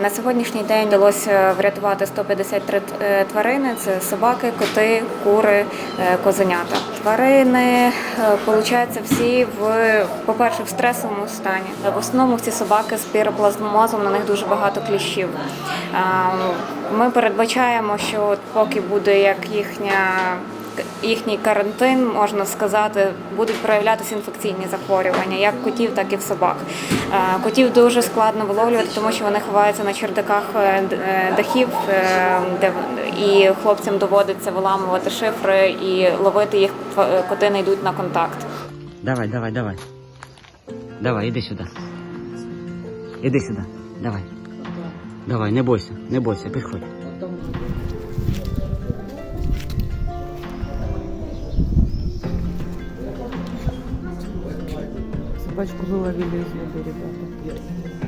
На сьогоднішній день вдалося врятувати 153 т- тварини: це собаки, коти, кури, е, козенята. Тварини, виходить, всі в, по-перше, в стресовому стані. В основному ці собаки з піроплазмозом, на них дуже багато кліщів. Ми передбачаємо, що поки буде як їхня їхній карантин, можна сказати, будуть проявлятися інфекційні захворювання, як котів, так і в собак. Е, Котів дуже складно виловлювати, тому що вони ховаються на чердаках е, е, дахів, де і хлопцям доводиться виламувати шифри і ловити їх. Коти не йдуть на контакт. Давай, давай, давай. Давай, іди сюди. Іди сюди. Давай. Давай, не бойся, не бойся, підходь. собачку выловили из воды, ребята.